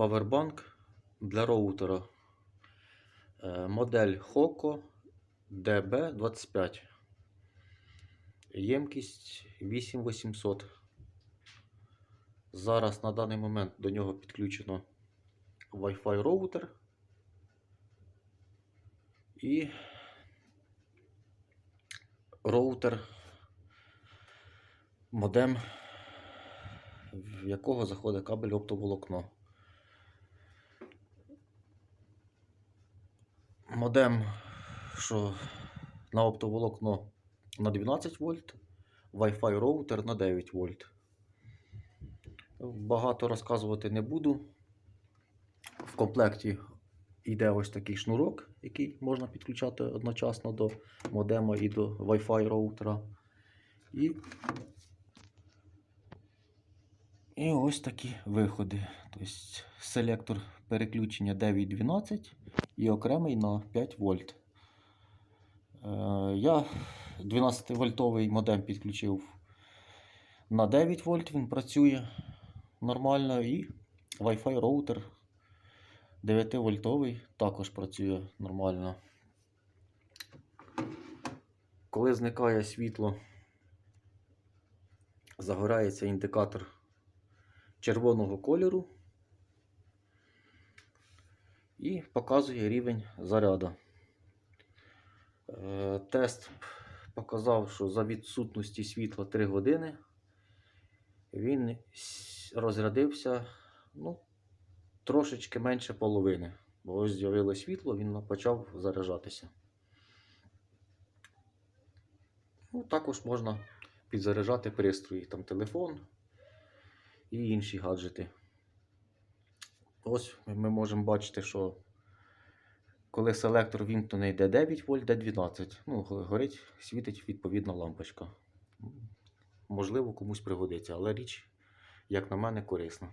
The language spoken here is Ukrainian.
Павербанк для роутера. Е, Модель Hoco DB25. Ємкість 8800. Зараз на даний момент до нього підключено Wi-Fi роутер. І роутер модем, в якого заходить кабель оптоволокно. Модем, що на оптоволокно на 12 вольт, Wi-Fi роутер на 9 вольт. Багато розказувати не буду. В комплекті йде ось такий шнурок, який можна підключати одночасно до модема і до Wi-Fi роутера. І, і ось такі виходи. Тобто селектор переключення 912 і окремий на 5 вольт. Е, Я 12-вольтовий модем підключив на 9 вольт, він працює нормально. І Wi-Fi роутер 9-вольтовий також працює нормально. Коли зникає світло, загорається індикатор червоного кольору і показує рівень заряду. Е, Тест показав, що за відсутності світла 3 години він розрядився ну, трошечки менше половини. Бо ось з'явилось світло, він почав заряджатися. Ну, також можна підзаряджати пристрої, там телефон і інші гаджети. Ось ми можемо бачити, що коли селектор вімкнений йде 9 вольт, де 12. Ну, горить, світить відповідна лампочка. Можливо, комусь пригодиться, але річ, як на мене, корисна.